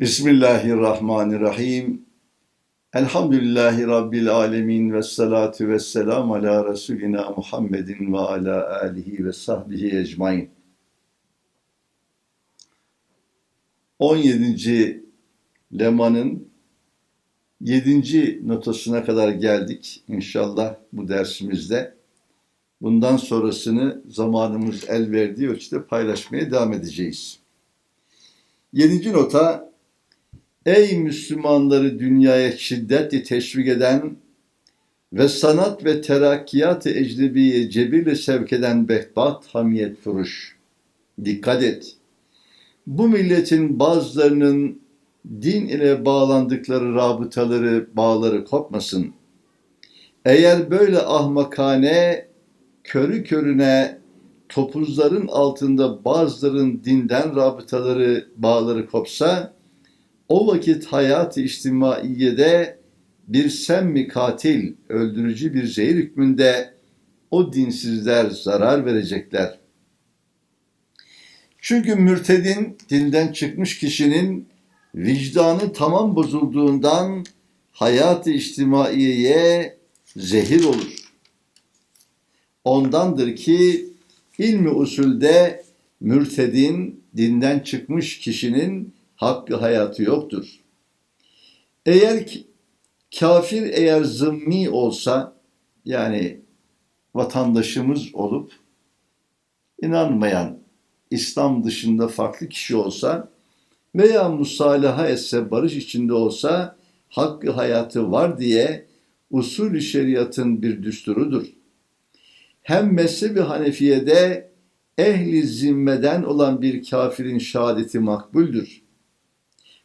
Bismillahirrahmanirrahim. Elhamdülillahi Rabbil alemin ve salatu ve selam ala Resulina Muhammedin ve ala alihi ve sahbihi ecmain. 17. Leman'ın 7. notasına kadar geldik inşallah bu dersimizde. Bundan sonrasını zamanımız el verdiği ölçüde paylaşmaya devam edeceğiz. 7. nota Ey Müslümanları dünyaya şiddetle teşvik eden ve sanat ve terakkiyat-ı ecnebiye cebirle sevk eden behbat hamiyet furuş. Dikkat et. Bu milletin bazılarının din ile bağlandıkları rabıtaları, bağları kopmasın. Eğer böyle ahmakane, körü körüne topuzların altında bazıların dinden rabıtaları, bağları kopsa, o vakit hayat-ı içtimaiyede bir semmi katil, öldürücü bir zehir hükmünde o dinsizler zarar verecekler. Çünkü mürtedin, dinden çıkmış kişinin vicdanı tamam bozulduğundan hayat-ı içtimaiyeye zehir olur. Ondandır ki ilmi usulde mürtedin, dinden çıkmış kişinin hakkı hayatı yoktur. Eğer kafir eğer zımmi olsa yani vatandaşımız olup inanmayan İslam dışında farklı kişi olsa veya musalaha etse barış içinde olsa hakkı hayatı var diye usulü şeriatın bir düsturudur. Hem mezhebi Hanefiye'de ehli zimmeden olan bir kafirin şehadeti makbuldür.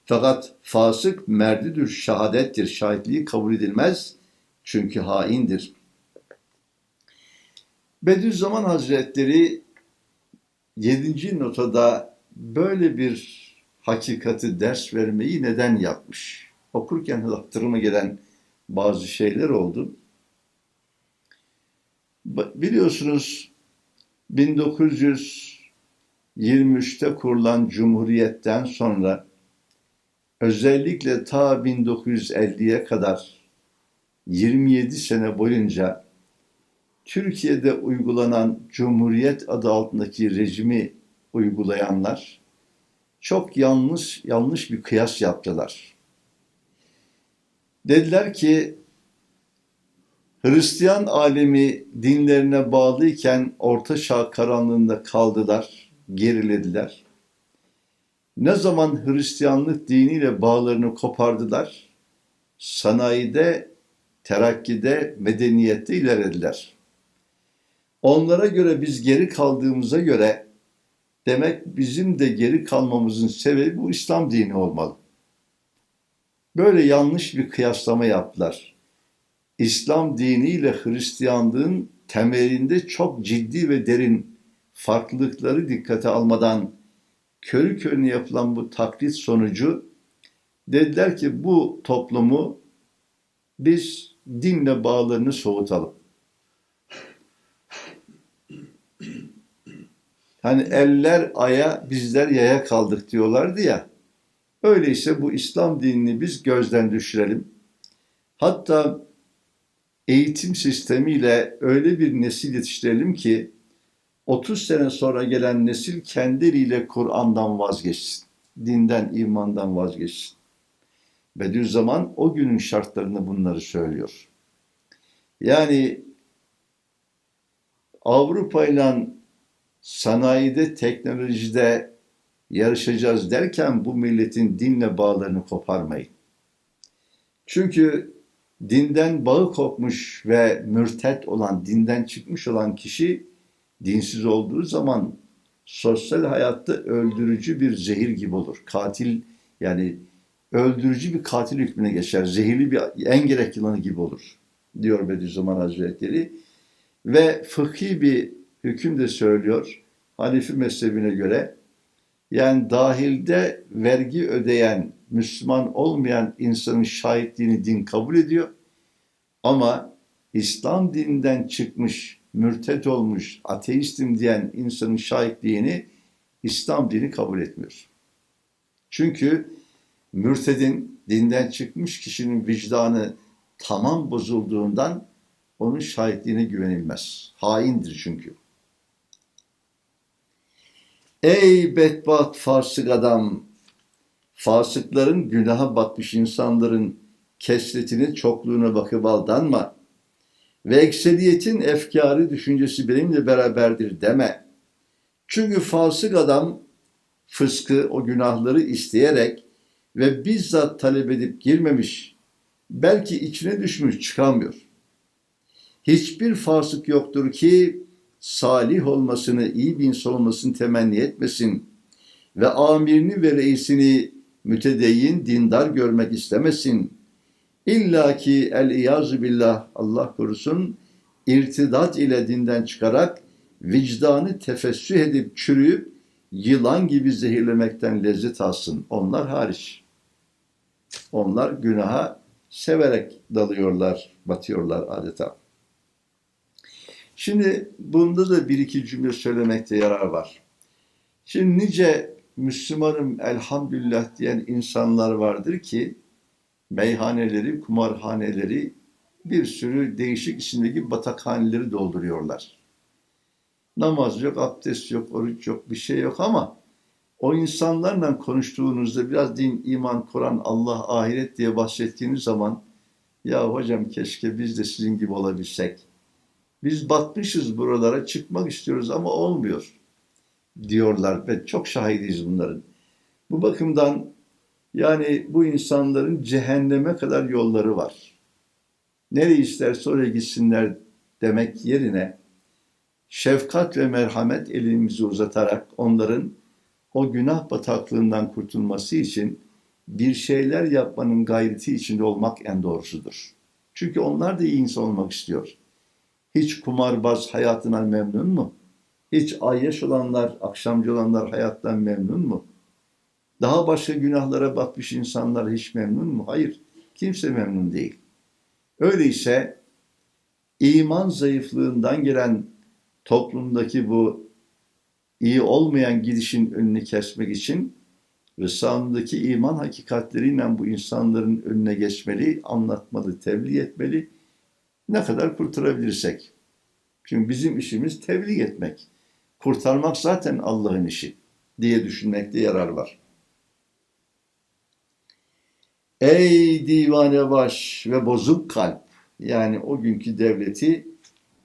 Fakat fasık merdüdür, şehadettir, şahitliği kabul edilmez çünkü haindir. Bediüzzaman Hazretleri 7. notada böyle bir hakikati ders vermeyi neden yapmış? Okurken hatırıma gelen bazı şeyler oldu. Biliyorsunuz 1923'te kurulan Cumhuriyet'ten sonra özellikle ta 1950'ye kadar 27 sene boyunca Türkiye'de uygulanan Cumhuriyet adı altındaki rejimi uygulayanlar çok yanlış yanlış bir kıyas yaptılar. Dediler ki Hristiyan alemi dinlerine bağlıyken Orta Çağ karanlığında kaldılar, gerilediler. Ne zaman Hristiyanlık diniyle bağlarını kopardılar, sanayide, terakkide, medeniyette ilerlediler. Onlara göre biz geri kaldığımıza göre demek bizim de geri kalmamızın sebebi bu İslam dini olmalı. Böyle yanlış bir kıyaslama yaptılar. İslam diniyle Hristiyanlığın temelinde çok ciddi ve derin farklılıkları dikkate almadan körü körüne yapılan bu taklit sonucu dediler ki bu toplumu biz dinle bağlarını soğutalım. Hani eller aya bizler yaya kaldık diyorlardı ya. Öyleyse bu İslam dinini biz gözden düşürelim. Hatta eğitim sistemiyle öyle bir nesil yetiştirelim ki 30 sene sonra gelen nesil kendileriyle Kur'an'dan vazgeçsin. Dinden, imandan vazgeçsin. Bediüzzaman o günün şartlarında bunları söylüyor. Yani Avrupa ile sanayide, teknolojide yarışacağız derken bu milletin dinle bağlarını koparmayın. Çünkü dinden bağı kopmuş ve mürtet olan, dinden çıkmış olan kişi dinsiz olduğu zaman sosyal hayatta öldürücü bir zehir gibi olur. Katil yani öldürücü bir katil hükmüne geçer. Zehirli bir en gerek yılanı gibi olur diyor Bediüzzaman Hazretleri. Ve fıkhi bir hüküm de söylüyor. Hanifi mezhebine göre yani dahilde vergi ödeyen Müslüman olmayan insanın şahitliğini din kabul ediyor. Ama İslam dininden çıkmış, mürtet olmuş, ateistim diyen insanın şahitliğini İslam dini kabul etmiyor. Çünkü Mürtedin, dinden çıkmış kişinin vicdanı tamam bozulduğundan onun şahitliğine güvenilmez. Haindir çünkü. Ey bedbaht fasık adam! Fasıkların günaha batmış insanların kesretine çokluğuna bakıp aldanma. Ve ekseriyetin efkarı düşüncesi benimle beraberdir deme. Çünkü fasık adam fıskı, o günahları isteyerek ve bizzat talep edip girmemiş, belki içine düşmüş çıkamıyor. Hiçbir fasık yoktur ki salih olmasını, iyi bir insan olmasını temenni etmesin ve amirini ve reisini mütedeyyin, dindar görmek istemesin. İlla ki el-iyazu billah Allah korusun irtidat ile dinden çıkarak vicdanı tefessüh edip çürüyüp yılan gibi zehirlemekten lezzet alsın. Onlar hariç. Onlar günaha severek dalıyorlar, batıyorlar adeta. Şimdi bunda da bir iki cümle söylemekte yarar var. Şimdi nice Müslümanım elhamdülillah diyen insanlar vardır ki meyhaneleri, kumarhaneleri bir sürü değişik isimdeki batakhaneleri dolduruyorlar. Namaz yok, abdest yok, oruç yok, bir şey yok ama o insanlarla konuştuğunuzda biraz din, iman, Kur'an, Allah, ahiret diye bahsettiğiniz zaman ya hocam keşke biz de sizin gibi olabilsek. Biz batmışız buralara çıkmak istiyoruz ama olmuyor diyorlar ve çok şahidiyiz bunların. Bu bakımdan yani bu insanların cehenneme kadar yolları var. Nereye isterse oraya gitsinler demek yerine şefkat ve merhamet elimizi uzatarak onların o günah bataklığından kurtulması için bir şeyler yapmanın gayreti içinde olmak en doğrusudur. Çünkü onlar da iyi insan olmak istiyor. Hiç kumarbaz hayatından memnun mu? Hiç ayyaş olanlar, akşamcı olanlar hayattan memnun mu? Daha başka günahlara batmış insanlar hiç memnun mu? Hayır, kimse memnun değil. Öyleyse iman zayıflığından gelen toplumdaki bu iyi olmayan gidişin önünü kesmek için Risale'deki iman hakikatleriyle bu insanların önüne geçmeli, anlatmalı, tebliğ etmeli. Ne kadar kurtarabilirsek. Çünkü bizim işimiz tebliğ etmek. Kurtarmak zaten Allah'ın işi diye düşünmekte yarar var. Ey divane baş ve bozuk kalp yani o günkü devleti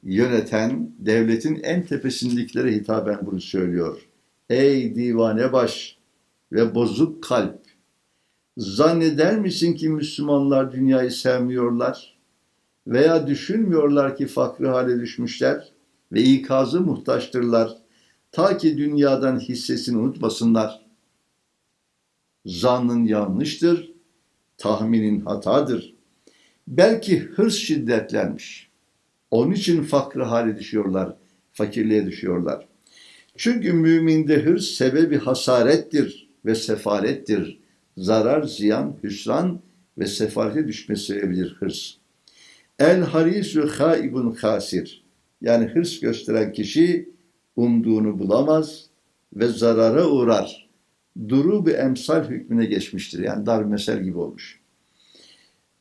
yöneten devletin en tepesindekilere hitaben bunu söylüyor. Ey divane baş ve bozuk kalp zanneder misin ki Müslümanlar dünyayı sevmiyorlar veya düşünmüyorlar ki fakri hale düşmüşler ve ikazı muhtaçtırlar ta ki dünyadan hissesini unutmasınlar. Zannın yanlıştır, tahminin hatadır. Belki hırs şiddetlenmiş. Onun için fakri hale düşüyorlar, fakirliğe düşüyorlar. Çünkü müminde hırs sebebi hasarettir ve sefarettir. Zarar, ziyan, hüsran ve sefarete düşme sebebidir hırs. El harisu haibun hasir. Yani hırs gösteren kişi umduğunu bulamaz ve zarara uğrar. Duru bir emsal hükmüne geçmiştir. Yani dar mesel gibi olmuş.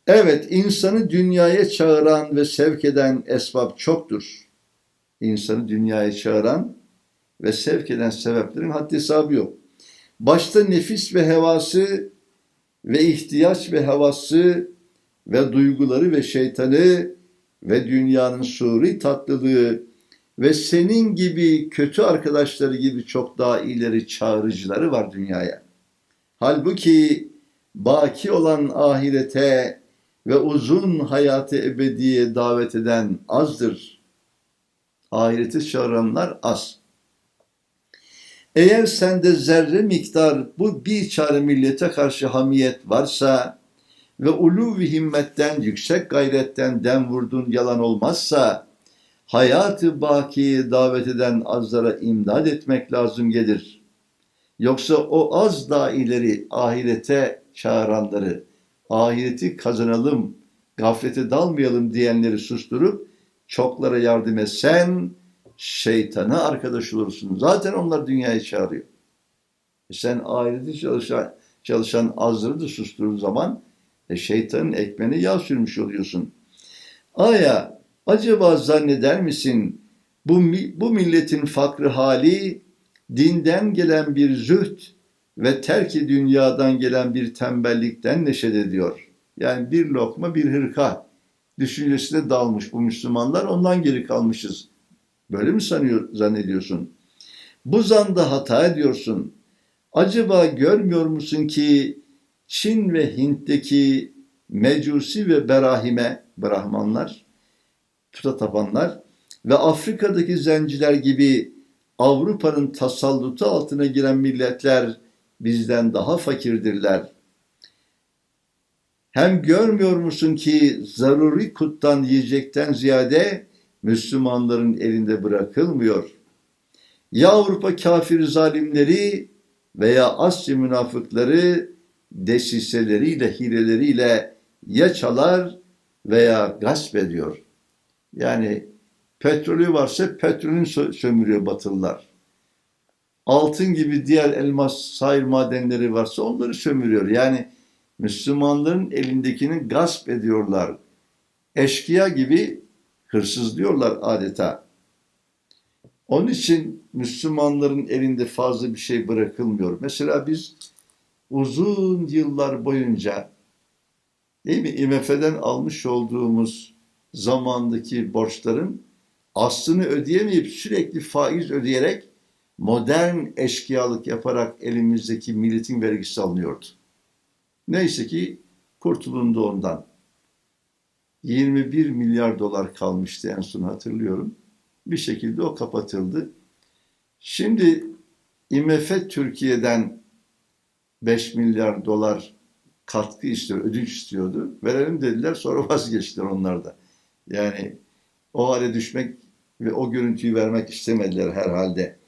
Evet, insanı dünyaya çağıran ve sevk eden esbab çoktur. İnsanı dünyaya çağıran ve sevk eden sebeplerin haddi hesabı yok. Başta nefis ve hevası ve ihtiyaç ve havası ve duyguları ve şeytanı ve dünyanın suri tatlılığı ve senin gibi kötü arkadaşları gibi çok daha ileri çağrıcıları var dünyaya. Halbuki baki olan ahirete ve uzun hayatı ebediye davet eden azdır. Ahireti çağıranlar az. Eğer sende zerre miktar bu bir çare millete karşı hamiyet varsa ve ulu ve himmetten, yüksek gayretten dem vurdun yalan olmazsa, hayatı bakiye davet eden azlara imdad etmek lazım gelir. Yoksa o az daha ileri ahirete çağıranları, ahireti kazanalım, gaflete dalmayalım diyenleri susturup çoklara yardım etsen şeytana arkadaş olursun. Zaten onlar dünyayı çağırıyor. E sen ahireti çalışan, çalışan azları da susturduğu zaman e, şeytanın ekmeğine yağ sürmüş oluyorsun. Aya acaba zanneder misin bu, bu milletin fakrı hali dinden gelen bir zühd ve terki dünyadan gelen bir tembellikten neşet ediyor. Yani bir lokma bir hırka düşüncesine dalmış bu Müslümanlar ondan geri kalmışız. Böyle mi sanıyor, zannediyorsun? Bu zanda hata ediyorsun. Acaba görmüyor musun ki Çin ve Hint'teki Mecusi ve Berahime, Brahmanlar, puta tapanlar ve Afrika'daki zenciler gibi Avrupa'nın tasallutu altına giren milletler bizden daha fakirdirler. Hem görmüyor musun ki zaruri kuttan yiyecekten ziyade Müslümanların elinde bırakılmıyor. Ya Avrupa kafir zalimleri veya Asya münafıkları desiseleriyle, hileleriyle ya çalar veya gasp ediyor. Yani petrolü varsa petrolün sömürüyor batılılar. Altın gibi diğer elmas, sair madenleri varsa onları sömürüyor. Yani Müslümanların elindekini gasp ediyorlar. Eşkıya gibi hırsızlıyorlar adeta. Onun için Müslümanların elinde fazla bir şey bırakılmıyor. Mesela biz uzun yıllar boyunca değil mi IMF'den almış olduğumuz zamandaki borçların aslını ödeyemeyip sürekli faiz ödeyerek modern eşkıyalık yaparak elimizdeki milletin vergisi alınıyordu. Neyse ki kurtulundu ondan. 21 milyar dolar kalmıştı en son hatırlıyorum. Bir şekilde o kapatıldı. Şimdi IMF Türkiye'den 5 milyar dolar katkı istiyor, ödünç istiyordu. Verelim dediler sonra vazgeçtiler onlar da. Yani o hale düşmek ve o görüntüyü vermek istemediler herhalde.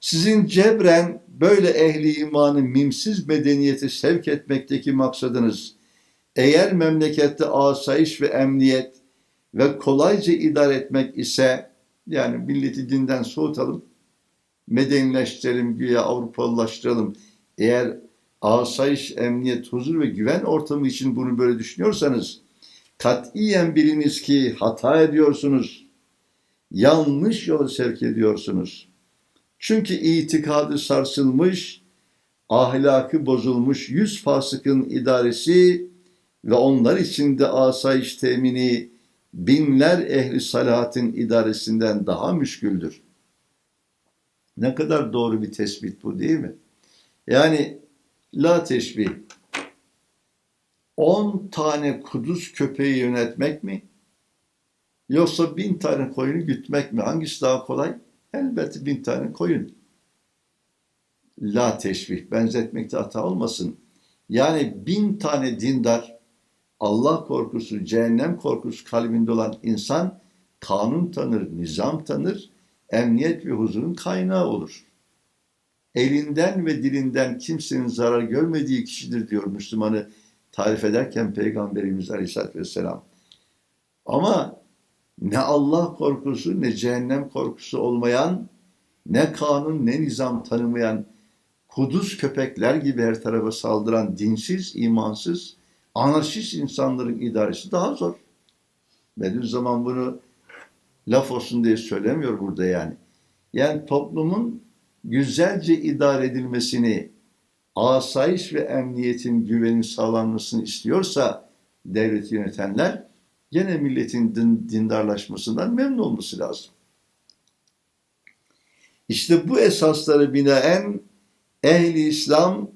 Sizin cebren böyle ehli imanı mimsiz medeniyeti sevk etmekteki maksadınız eğer memlekette asayiş ve emniyet ve kolayca idare etmek ise yani milleti dinden soğutalım, medenileştirelim, güya Avrupalılaştıralım. Eğer asayiş, emniyet, huzur ve güven ortamı için bunu böyle düşünüyorsanız katiyen biliniz ki hata ediyorsunuz. Yanlış yola sevk ediyorsunuz. Çünkü itikadı sarsılmış, ahlakı bozulmuş yüz fasıkın idaresi ve onlar içinde asayiş temini binler ehli salatin idaresinden daha müşküldür. Ne kadar doğru bir tespit bu değil mi? Yani la teşbih. 10 tane kuduz köpeği yönetmek mi? Yoksa bin tane koyunu gütmek mi? Hangisi daha kolay? Elbette bin tane koyun. La teşbih, benzetmekte hata olmasın. Yani bin tane dindar, Allah korkusu, cehennem korkusu kalbinde olan insan kanun tanır, nizam tanır, emniyet ve huzurun kaynağı olur. Elinden ve dilinden kimsenin zarar görmediği kişidir diyor Müslümanı tarif ederken Peygamberimiz Aleyhisselatü Vesselam. Ama ne Allah korkusu ne cehennem korkusu olmayan, ne kanun ne nizam tanımayan kuduz köpekler gibi her tarafa saldıran dinsiz, imansız, anarşist insanların idaresi daha zor. Bediüzzaman bunu laf olsun diye söylemiyor burada yani. Yani toplumun güzelce idare edilmesini, asayiş ve emniyetin güvenin sağlanmasını istiyorsa devlet yönetenler gene milletin din, dindarlaşmasından memnun olması lazım. İşte bu esasları binaen ehli İslam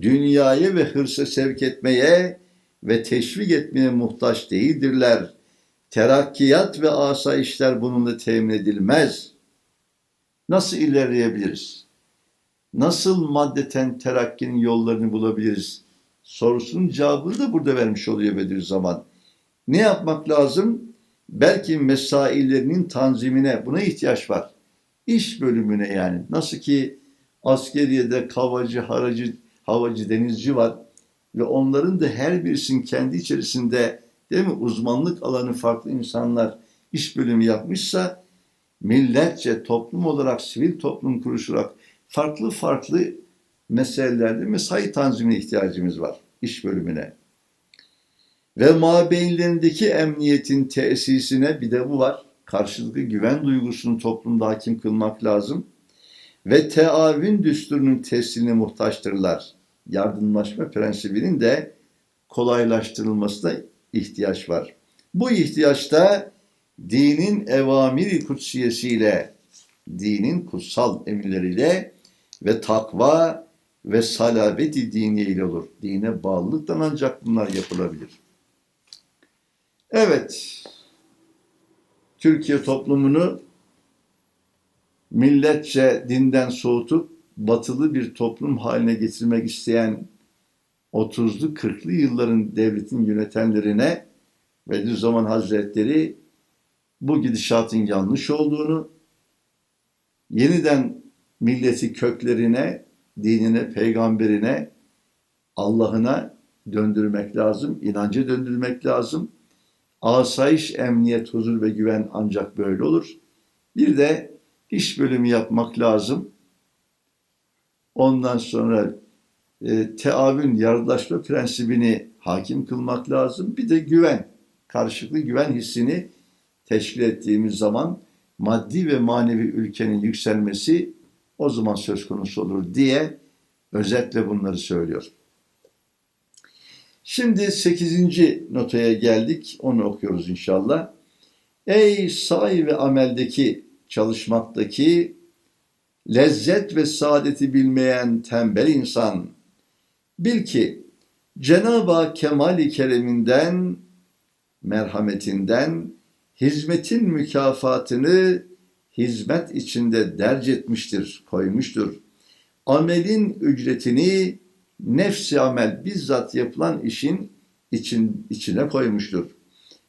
dünyayı ve hırsa sevk etmeye ve teşvik etmeye muhtaç değildirler. Terakkiyat ve asayişler bununla temin edilmez. Nasıl ilerleyebiliriz? Nasıl maddeten terakkinin yollarını bulabiliriz? Sorusunun cevabını da burada vermiş oluyor Bediüzzaman. Ne yapmak lazım? Belki mesaillerinin tanzimine buna ihtiyaç var. İş bölümüne yani. Nasıl ki askeriyede kavacı, haracı, havacı, denizci var ve onların da her birisinin kendi içerisinde değil mi uzmanlık alanı farklı insanlar iş bölümü yapmışsa milletçe toplum olarak sivil toplum kuruşarak farklı farklı meselelerde mesai tanzimine ihtiyacımız var. iş bölümüne. Ve mabeyinlerindeki emniyetin tesisine bir de bu var. Karşılıklı güven duygusunu toplumda hakim kılmak lazım. Ve teavün düsturunun tesirine muhtaçtırlar. Yardımlaşma prensibinin de kolaylaştırılmasına ihtiyaç var. Bu ihtiyaçta dinin evamiri kutsiyesiyle, dinin kutsal emirleriyle ve takva ve salabeti diniye ile olur. Dine bağlılıktan ancak bunlar yapılabilir. Evet, Türkiye toplumunu milletçe dinden soğutup batılı bir toplum haline getirmek isteyen 30'lu 40'lı yılların devletin yönetenlerine Bediüzzaman Hazretleri bu gidişatın yanlış olduğunu, yeniden milleti köklerine, dinine, peygamberine, Allah'ına döndürmek lazım, inancı döndürmek lazım. Asayiş, emniyet, huzur ve güven ancak böyle olur. Bir de iş bölümü yapmak lazım. Ondan sonra e, teavün, yardımlaşma prensibini hakim kılmak lazım. Bir de güven, karşılıklı güven hissini teşkil ettiğimiz zaman maddi ve manevi ülkenin yükselmesi o zaman söz konusu olur diye özetle bunları söylüyor. Şimdi 8. notaya geldik. Onu okuyoruz inşallah. Ey say ve ameldeki, çalışmaktaki lezzet ve saadeti bilmeyen tembel insan, bil ki Cenab-ı Hak kemali kereminden, merhametinden, hizmetin mükafatını hizmet içinde derc etmiştir, koymuştur. Amelin ücretini nefsi amel bizzat yapılan işin için, içine koymuştur.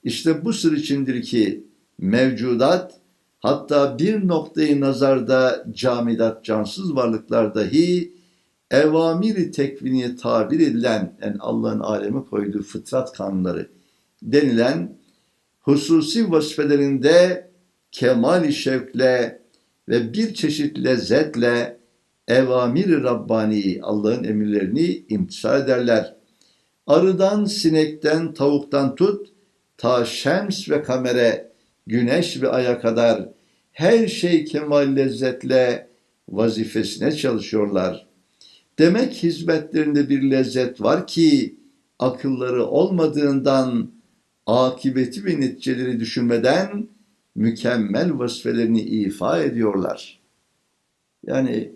İşte bu sır içindir ki mevcudat hatta bir noktayı nazarda camidat cansız varlıklar dahi evamiri tekviniye tabir edilen yani Allah'ın aleme koyduğu fıtrat kanunları denilen hususi vazifelerinde kemali şevkle ve bir çeşit lezzetle evamir Rabbani Allah'ın emirlerini imtisal ederler. Arıdan, sinekten, tavuktan tut, ta şems ve kamere, güneş ve aya kadar her şey kemal lezzetle vazifesine çalışıyorlar. Demek hizmetlerinde bir lezzet var ki akılları olmadığından akibeti ve neticeleri düşünmeden mükemmel vazifelerini ifa ediyorlar. Yani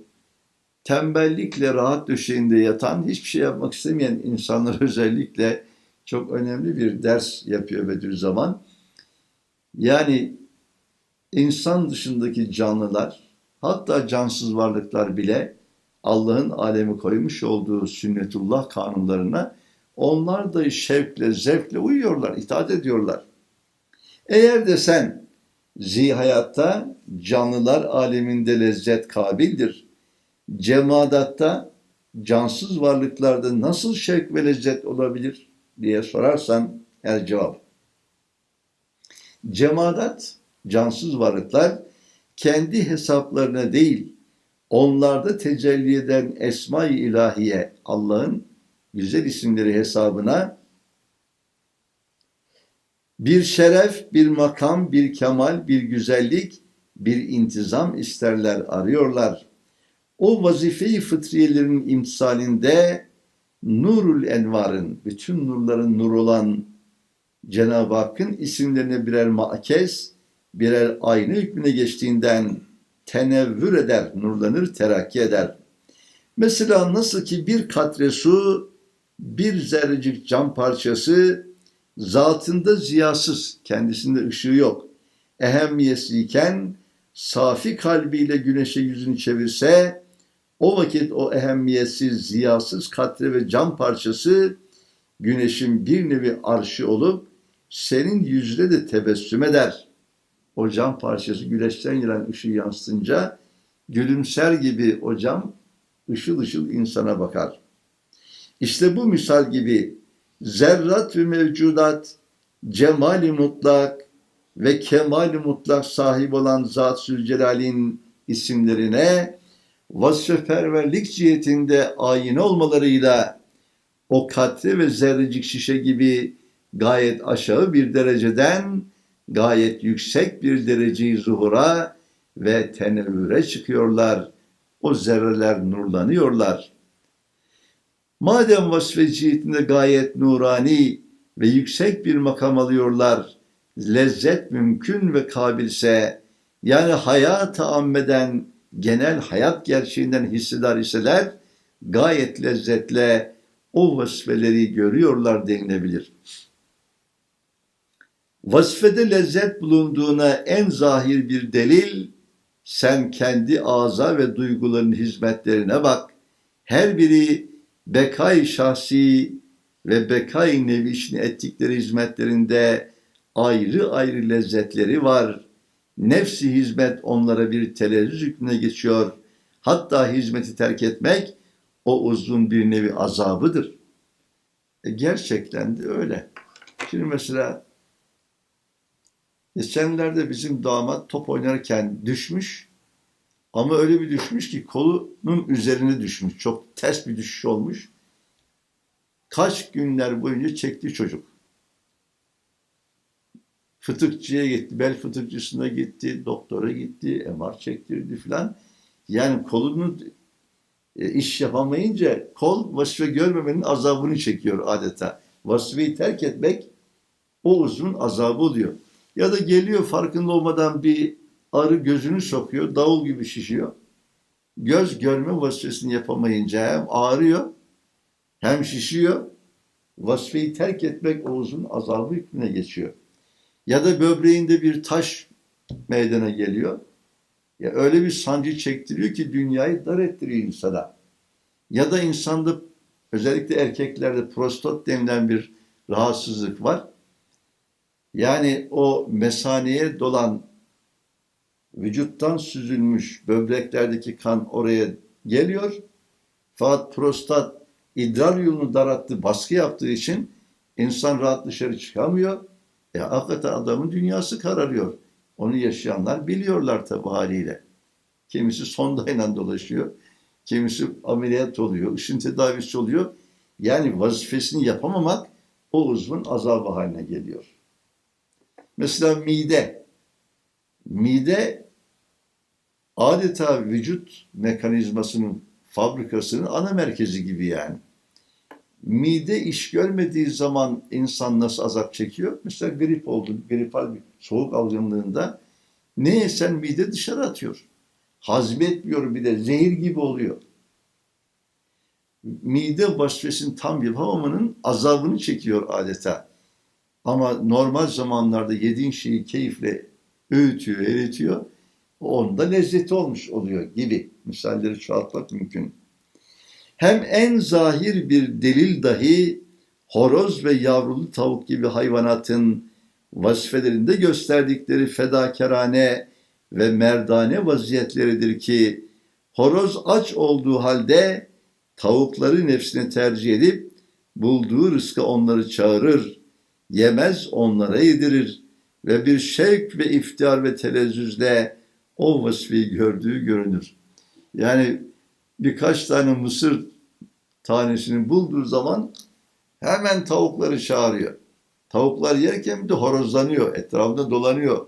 tembellikle rahat döşeğinde yatan, hiçbir şey yapmak istemeyen insanlar özellikle çok önemli bir ders yapıyor Bediüzzaman. Yani insan dışındaki canlılar, hatta cansız varlıklar bile Allah'ın alemi koymuş olduğu sünnetullah kanunlarına onlar da şevkle, zevkle uyuyorlar, itaat ediyorlar. Eğer de sen zihayatta canlılar aleminde lezzet kabildir. Cemadatta cansız varlıklarda nasıl şevk ve lezzet olabilir diye sorarsan el cevap. Cemadat, cansız varlıklar kendi hesaplarına değil, onlarda tecelli eden esma-i ilahiye, Allah'ın güzel isimleri hesabına bir şeref, bir makam, bir kemal, bir güzellik, bir intizam isterler, arıyorlar. O vazifeyi fıtriyelerin imsalinde nurul envarın, bütün nurların nur olan Cenab-ı Hakk'ın isimlerine birer makez, birer aynı hükmüne geçtiğinden tenevvür eder, nurlanır, terakki eder. Mesela nasıl ki bir katre su, bir zerrecik cam parçası zatında ziyasız, kendisinde ışığı yok. Ehemmiyetsizken safi kalbiyle güneşe yüzünü çevirse o vakit o ehemmiyetsiz, ziyasız katre ve cam parçası güneşin bir nevi arşı olup senin yüzüne de tebessüm eder. O cam parçası güneşten gelen ışığı yansıtınca gülümser gibi o cam ışıl ışıl insana bakar. İşte bu misal gibi zerrat ve mevcudat cemali mutlak ve kemali mutlak sahip olan Zat Zülcelal'in isimlerine vasfeperverlik cihetinde ayine olmalarıyla o katre ve zerrecik şişe gibi gayet aşağı bir dereceden gayet yüksek bir dereceyi zuhura ve tenevvüre çıkıyorlar. O zerreler nurlanıyorlar. Madem vasfe cihetinde gayet nurani ve yüksek bir makam alıyorlar, lezzet mümkün ve kabilse, yani hayata ammeden, genel hayat gerçeğinden hissedar iseler, gayet lezzetle o vasfeleri görüyorlar denilebilir. Vasfede lezzet bulunduğuna en zahir bir delil, sen kendi ağza ve duyguların hizmetlerine bak. Her biri bekay şahsi ve bekay nevi için ettikleri hizmetlerinde ayrı ayrı lezzetleri var. Nefsi hizmet onlara bir telezzüz hükmüne geçiyor. Hatta hizmeti terk etmek o uzun bir nevi azabıdır. E gerçekten de öyle. Şimdi mesela geçenlerde bizim damat top oynarken düşmüş ama öyle bir düşmüş ki kolunun üzerine düşmüş. Çok ters bir düşüş olmuş. Kaç günler boyunca çekti çocuk. Fıtıkçıya gitti, bel fıtıkçısına gitti, doktora gitti, MR çektirdi filan. Yani kolunu e, iş yapamayınca kol vazife görmemenin azabını çekiyor adeta. Vazifeyi terk etmek o uzun azabı oluyor. Ya da geliyor farkında olmadan bir arı gözünü sokuyor, davul gibi şişiyor. Göz görme vazifesini yapamayınca hem ağrıyor hem şişiyor. Vazifeyi terk etmek o uzun azabı hükmüne geçiyor. Ya da böbreğinde bir taş meydana geliyor. Ya öyle bir sancı çektiriyor ki dünyayı dar ettiriyor insana. Ya da insanda özellikle erkeklerde prostat denilen bir rahatsızlık var. Yani o mesaneye dolan vücuttan süzülmüş böbreklerdeki kan oraya geliyor. Fakat prostat idrar yolunu darattı, baskı yaptığı için insan rahat dışarı çıkamıyor. E, hakikaten adamın dünyası kararıyor. Onu yaşayanlar biliyorlar tabi haliyle. Kimisi sondayla dolaşıyor. Kimisi ameliyat oluyor, ışın tedavisi oluyor. Yani vazifesini yapamamak o uzvun azabı haline geliyor. Mesela mide. Mide adeta vücut mekanizmasının fabrikasının ana merkezi gibi yani. Mide iş görmediği zaman insan nasıl azap çekiyor? Mesela grip oldu, gripal bir soğuk algınlığında ne yesen mide dışarı atıyor. Hazmetmiyor bir de zehir gibi oluyor. Mide vasfesini tam yapamamanın azabını çekiyor adeta. Ama normal zamanlarda yediğin şeyi keyifle öğütüyor, eritiyor. Onda lezzeti olmuş oluyor gibi. Misalleri çoğaltmak mümkün. Hem en zahir bir delil dahi horoz ve yavrulu tavuk gibi hayvanatın vazifelerinde gösterdikleri fedakarane ve merdane vaziyetleridir ki horoz aç olduğu halde tavukları nefsine tercih edip bulduğu rızkı onları çağırır, yemez onlara yedirir ve bir şevk ve iftihar ve telezzüzle o vasfı gördüğü görünür. Yani birkaç tane mısır tanesini bulduğu zaman hemen tavukları çağırıyor. Tavuklar yerken bir de horozlanıyor, etrafında dolanıyor.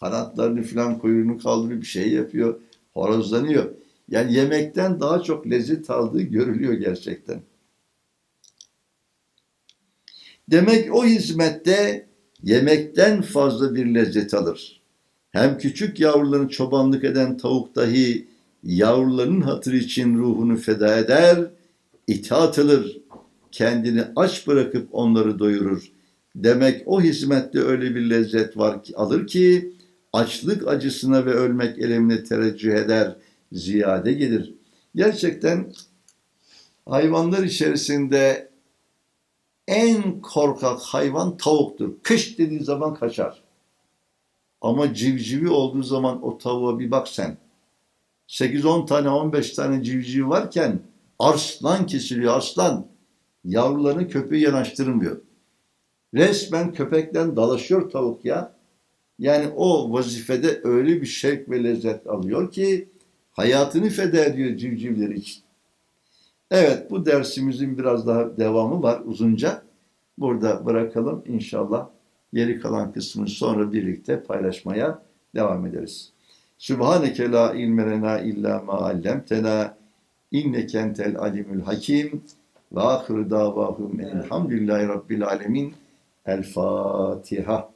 Kanatlarını falan kuyruğunu kaldırıyor, bir şey yapıyor, horozlanıyor. Yani yemekten daha çok lezzet aldığı görülüyor gerçekten. Demek o hizmette yemekten fazla bir lezzet alır. Hem küçük yavruların çobanlık eden tavuk dahi yavrularının hatırı için ruhunu feda eder, itaat alır, kendini aç bırakıp onları doyurur. Demek o hizmette öyle bir lezzet var ki alır ki açlık acısına ve ölmek elemine tereccüh eder, ziyade gelir. Gerçekten hayvanlar içerisinde en korkak hayvan tavuktur. Kış dediği zaman kaçar. Ama civcivi olduğu zaman o tavuğa bir bak sen. 8-10 tane 15 tane civcivi varken arslan kesiliyor arslan. Yavrularını köpeği yanaştırmıyor. Resmen köpekten dalaşıyor tavuk ya. Yani o vazifede öyle bir şevk ve lezzet alıyor ki Hayatını feda ediyor civcivler için. Evet bu dersimizin biraz daha devamı var uzunca. Burada bırakalım inşallah. Geri kalan kısmını sonra birlikte paylaşmaya devam ederiz. Sübhaneke la ilme lena illa ma allamtena inneke entel alimul hakim ve ahir davahum elhamdülillahi rabbil alemin. El Fatiha.